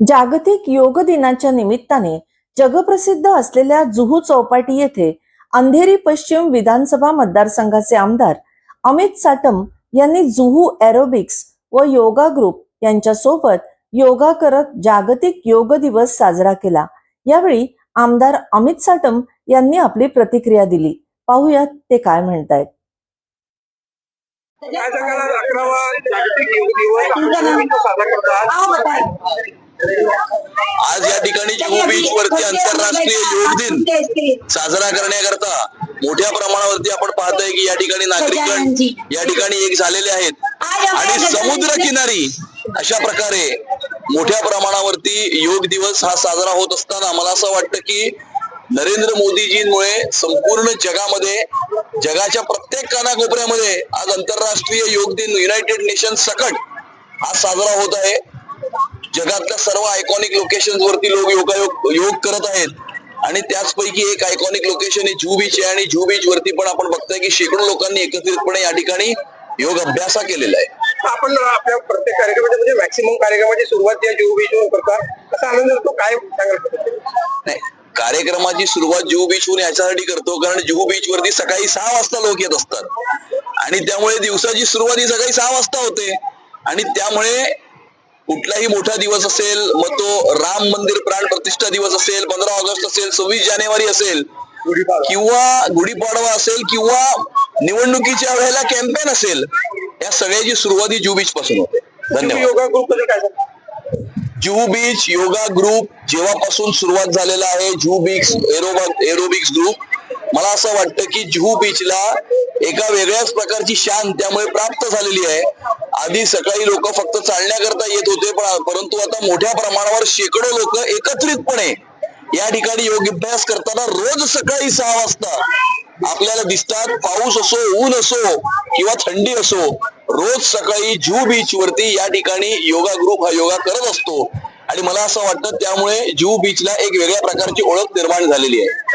जागतिक योग दिनाच्या निमित्ताने जगप्रसिद्ध असलेल्या जुहू चौपाटी येथे अंधेरी पश्चिम विधानसभा मतदारसंघाचे आमदार अमित साटम यांनी जुहू एरोबिक्स व योगा ग्रुप यांच्या सोबत योगा करत जागतिक योग दिवस साजरा केला. यावेळी आमदार अमित साटम यांनी आपली प्रतिक्रिया दिली. पाहुयात ते काय म्हणतायत. जागतिक योग दिवस साजरा करतात आज या ठिकाणी जुहू बीच वरती आंतरराष्ट्रीय योग दिन साजरा करण्याकरता मोठ्या प्रमाणावरती आपण पाहतोय की या ठिकाणी नागरिकगण या ठिकाणी एक झालेले आहेत. आणि समुद्र किनारी अशा प्रकारे मोठ्या प्रमाणावरती योग दिवस हा साजरा होत असताना मला असं वाटतं की नरेंद्र मोदीजींमुळे संपूर्ण जगामध्ये जगाच्या प्रत्येक कानाकोपऱ्यामध्ये आज आंतरराष्ट्रीय योग दिन युनायटेड नेशन सकट हा साजरा होत आहे. जगातल्या सर्व आयकॉनिक लोकेशन वरती लोक योगायोग योग करत आहेत. आणि त्याचपैकी एक आयकॉनिक लोकेशन ही जुहू बीच आहे आणि जुहू बीच वरती पण आपण बघतोय की शेकडो लोकांनी एकत्रितपणे या ठिकाणी योग अभ्यास केलेला आहे. आपण आपल्या प्रत्येक कार्यक्रमाची म्हणजे मॅक्सिमम कार्यक्रमाची सुरुवात या जुहू बीचवरून करतात असा आनंद होतो काय सांगाल नाही कार्यक्रमाची सुरुवात जुहू बीचवरून याच्यासाठी करतो कारण जुहू बीच वरती सकाळी सहा वाजता लोक येत असतात. आणि त्यामुळे दिवसाची सुरुवात ही सकाळी सहा वाजता होते. आणि त्यामुळे कुठलाही मोठा दिवस असेल मग तो राम मंदिर प्राण प्रतिष्ठा दिवस असेल पंधरा ऑगस्ट असेल सव्वीस जानेवारी असेल किंवा गुढीपाडवा असेल किंवा निवडणुकीच्या वेळेला कॅम्पेन असेल या सगळ्याची सुरुवात ही जुहू बीच पासून होते. धन्यवाद. Yoga group Juhu beach yoga group जेव्हापासून सुरुवात झालेला आहे जुहू बीच एरोबा एरोबिक्स ग्रुप मला असं वाटतं की जुहू बीचला एका वेगळ्याच प्रकारची शान त्यामुळे प्राप्त झालेली आहे. आधी सकाळी लोक फक्त चालण्याकरता येत होते पण परंतु आता मोठ्या प्रमाणावर शेकडो लोक एकत्रितपणे या ठिकाणी योग अभ्यास करताना रोज सकाळी सहा वाजता आपल्याला दिसतात पाऊस असो ऊन असो किंवा थंडी असो रोज सकाळी जू बीच वरती या ठिकाणी योगा ग्रुप हा योगा करत असतो. आणि मला असं वाटतं त्यामुळे जू बीचला एक वेगळ्या प्रकारची ओळख निर्माण झालेली आहे.